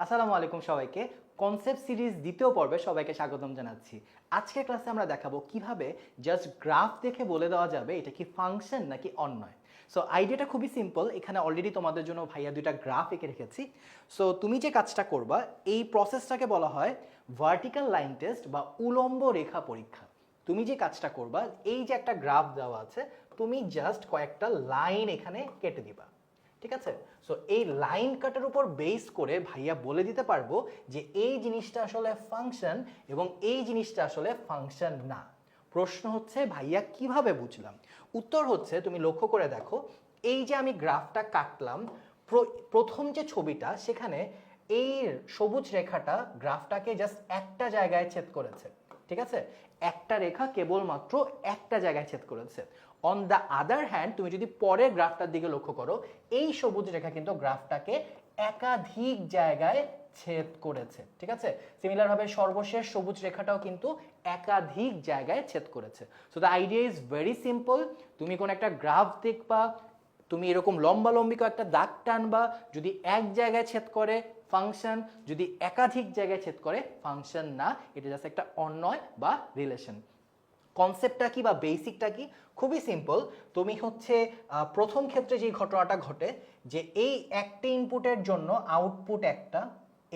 আসসালামু আলাইকুম সবাইকে। কনসেপ্ট সিরিজ দ্বিতীয় পর্বে সবাইকে স্বাগতম জানাচ্ছি। আজকের ক্লাসে আমরা দেখাবো কীভাবে জাস্ট গ্রাফ দেখে বলে দেওয়া যাবে এটা কি ফাংশন নাকি অন্যয়। সো আইডিয়াটা খুবই সিম্পল এখানে অলরেডি তোমাদের জন্য ভাইয়া দুইটা গ্রাফ এঁকে রেখেছি। সো তুমি যে কাজটা করবা, এই প্রসেসটাকে বলা হয় ভার্টিক্যাল লাইন টেস্ট বা উলম্ব রেখা পরীক্ষা। তুমি যে কাজটা করবা, এই যে একটা গ্রাফ দেওয়া আছে, তুমি জাস্ট কয়েকটা লাইন এখানে কেটে দিবা। ঠিক আছে? সো এই লাইন কাটার উপর বেস করে ভাইয়া বলে দিতে পারব যে এই জিনিসটা আসলে ফাংশন এবং এই জিনিসটা আসলে ফাংশন না। প্রশ্ন হচ্ছে, ভাইয়া কীভাবে বুঝলাম? উত্তর হচ্ছে, তুমি লক্ষ্য করে দেখো, এই যে আমি গ্রাফটা কাটলাম প্রথম যে ছবিটা, সেখানে এই সবুজ রেখাটা গ্রাফটাকে জাস্ট একটা জায়গায় ছেদ করেছে। ঠিক আছে? একটা রেখা কেবলমাত্র একটা জায়গায় ছেদ করেছে। অন দ্য আদার হ্যান্ড তুমি যদি পরের গ্রাফটার দিকে লক্ষ্য করো, এই সবুজ রেখা কিন্তু গ্রাফটাকে একাধিক জায়গায় ছেদ করেছে। ঠিক আছে? সিমিলার ভাবে সর্বশেষ সবুজ রেখাটাও কিন্তু একাধিক জায়গায় ছেদ করেছে। So the idea is very simple তুমি কোন একটা গ্রাফ দেখবা, তুমি এরকম লম্বা লম্বি একটা দাগ টানবা, যদি এক জায়গায় ছেদ করে ফাংশন যদি একাধিক জায়গায় ছেদ করে ফাংশন না, এটা জাস্ট একটা অন্যয় বা রিলেশন কনসেপ্টটা কি বা বেসিকটা কি? খুবই সিম্পল তুমি হচ্ছে প্রথম ক্ষেত্রে যে ঘটনাটা ঘটে, যে এই একটি ইনপুটের জন্য আউটপুট একটা,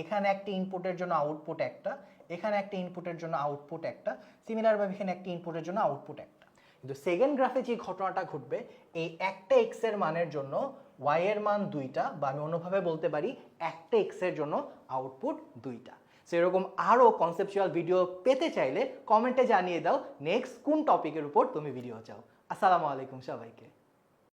এখানে একটি ইনপুটের জন্য আউটপুট একটা, এখানে একটি ইনপুটের জন্য আউটপুট একটা সিমিলারভাবে এখানে একটি ইনপুটের জন্য আউটপুট একটা। কিন্তু সেকেন্ড গ্রাফে যে ঘটনাটা ঘটবে, এই একটা এক্সের মানের জন্য ওয়াই এর মান দুইটা বা আমি অন্যভাবে বলতে পারি, একটা এক্সের জন্য আউটপুট দুইটা। সেরকম আরও কনসেপচুয়াল ভিডিও পেতে চাইলে কমেন্টে জানিয়ে দাও নেক্সট কোন টপিকের উপর তুমি ভিডিও চাও। আসসালামু আলাইকুম সবাইকে।